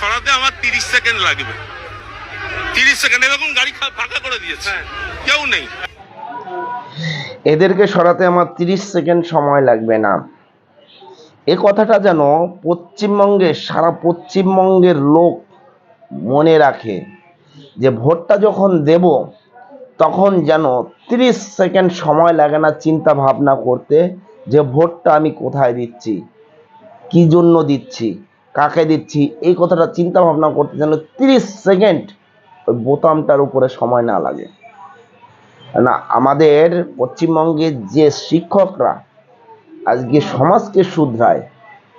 সরাতে আমার তিরিশ সেকেন্ড লাগবে। তিরিশ সেকেন্ড এরকম গাড়ি ফাঁকা করে দিয়েছে। কেউ নেই। এদেরকে সরাতে আমার তিরিশ সেকেন্ড সময় লাগবে না। এ কথাটা যেন পশ্চিমবঙ্গের সারা পশ্চিমবঙ্গের লোক মনে রাখে। যে ভোটটা যখন দেব তখন যেন তিরিশ সেকেন্ড সময় লাগে না চিন্তা ভাবনা করতে যে ভোটটা আমি কোথায় দিচ্ছি কি জন্য দিচ্ছি। কাকে দিচ্ছি? এই কথাটা চিন্তা ভাবনা করতে যেন তিরিশ সেকেন্ড ওই বোতামটার উপরে সময় না লাগে। না আমাদের পশ্চিমবঙ্গের যে শিক্ষকরা আজকে সমাজকে শুধরায়,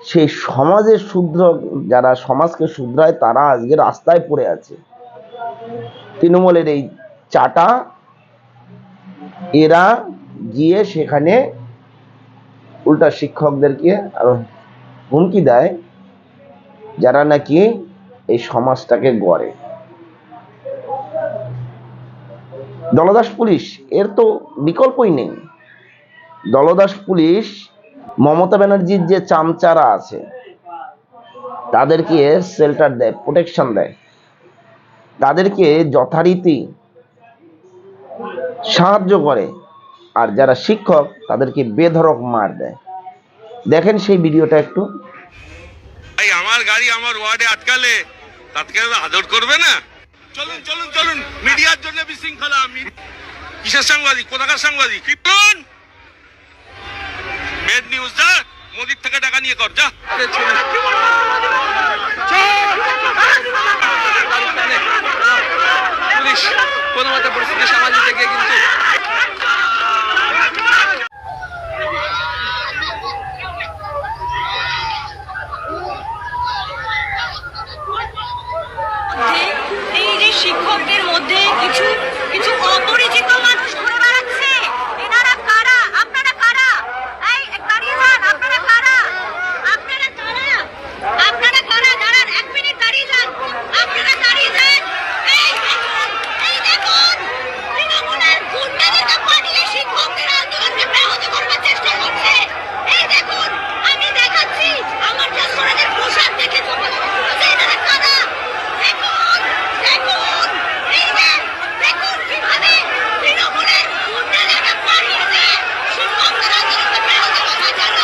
সেই সমাজের শুদ্র যারা সমাজকে শুধরায়, তারা আজকে রাস্তায় পড়ে আছে। তৃণমূলের এই চাটা, এরা গিয়ে সেখানে উল্টা শিক্ষকদেরকে আরও হুমকি দেয়। যারা নাকি এই সমাজটাকে গড়ে। দলদাস পুলিশ, এর তো বিকল্পই নেই। দলদাস পুলিশ, মমতা ব্যানার্জির যে চামচারা আছে, তাদেরকে শেল্টার দেয় প্রোটেকশন দেয়। তাদেরকে যথারীতি সাহায্য করে। আর যারা শিক্ষক, তাদেরকে বেধরক মার দেয়। দেখেন সেই ভিডিওটা একটু। গাড়ি আমার ওয়ার্ডে আটকালে তাকে আদর করবে না? চলুন চলুন চলুন। মিডিয়ার জন্য বিশৃঙ্খলা আমি কিসের সাংবাদিক? কোথাকার সাংবাদিক? কি বলুন মেড নিউজ যা। মোদির থেকে টাকা নিয়ে কর যা পুলিশ কোনো মতে পরিস্থিতি সামাল দিতে গিয়ে কিন্তু মধ্যে এই শিক্ষকদের মধ্যে কিছু কিছু অপরিচিত মানুষ ঘুরে বেড়াচ্ছে এনারা কারা আপনারা কারা এই দাঁড়িয়ে যান আপনারা কারা আপনারা কারা আপনারা কারা দাঁড়ান এক মিনিট দাঁড়িয়ে যান আপনারা দাঁড়িয়ে যান এই দেখুন এই দেখুন তৃণমূলের গুন্ডাদেরকে পাঠিয়ে শিক্ষকদের আন্দোলনকে ব্যাহত করবার চেষ্টা করছে এই দেখুন আমি দেখাচ্ছি আমার জাসরাদের পোশাক দেখে চোখে যে এনারা কারা দেখুন দেখুন এই যে দেখুন কীভাবে তৃণমূলের গুন্ডাদেরকে পাঠিয়েছে শিক্ষকদের আন্দোলনকে ব্যাহত করবার জন্য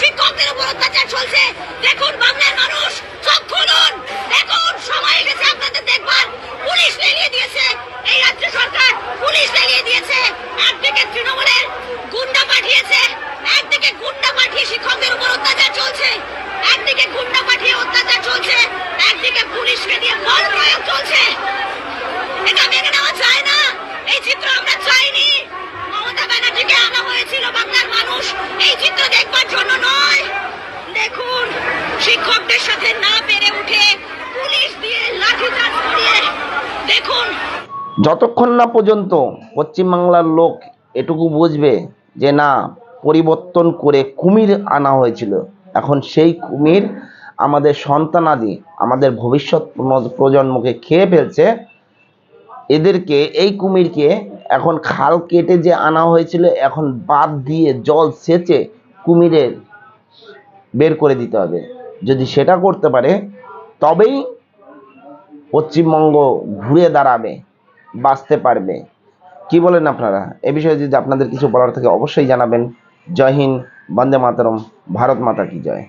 শিক্ষকদের উপর অত্যাচার চলছে দেখুন বাংলার মানুষ চোখ খুলুন দেখুন সময় গেছে আপনাদের দেখবার পুলিশ লেলিয়ে দিয়েছে এই রাজ্য সরকার পুলিশ লেলিয়ে দিয়েছে একদিকে তৃণমূলের গুন্ডা পাঠিয়েছে একদিকে গুন্ডা পাঠিয়ে শিক্ষকদের উপর অত্যাচার চলছে একদিকে গুন্ডা পাঠিয়ে অত্যাচার চলছে একদিকে পুলিশকে দিয়ে বল প্রয়োগ চলছে এটা মেনে নেওয়া যায় না এই চিত্র আমরা চাইনি মমতা ব্যানার্জিকে আনা হয়েছিল বাংলার মানুষ এই চিত্র দেখবার জন্য নয় দেখুন শিক্ষকদের সাথে না পেরে উঠে পুলিশ দিয়ে লাঠিচার্জ করিয়ে দেখুন। যতক্ষণ না পর্যন্ত পশ্চিমবাংলার লোক এটুকু বুঝবে যে না, পরিবর্তন করে কুমির আনা হয়েছিল, এখন সেই কুমির আমাদের সন্তানাদি আমাদের ভবিষ্যৎ প্রজন্মকে খেয়ে ফেলছে। এদেরকে, এই কুমিরকে এখন খাল কেটে যে আনা হয়েছিল, এখন বাদ দিয়ে জল সেচে কুমিরের বের করে দিতে হবে। যদি সেটা করতে পারে, তবেই পশ্চিমবঙ্গ ঘুরে দাঁড়াবে, বাঁচতে পারবে। কি বলেন আপনারা? এ বিষয়ে যদি আপনাদের কিছু বলার থাকে, অবশ্যই জানাবেন। জয় হিন্দ, বন্দে মাতরম, ভারত মাতা কি জয়।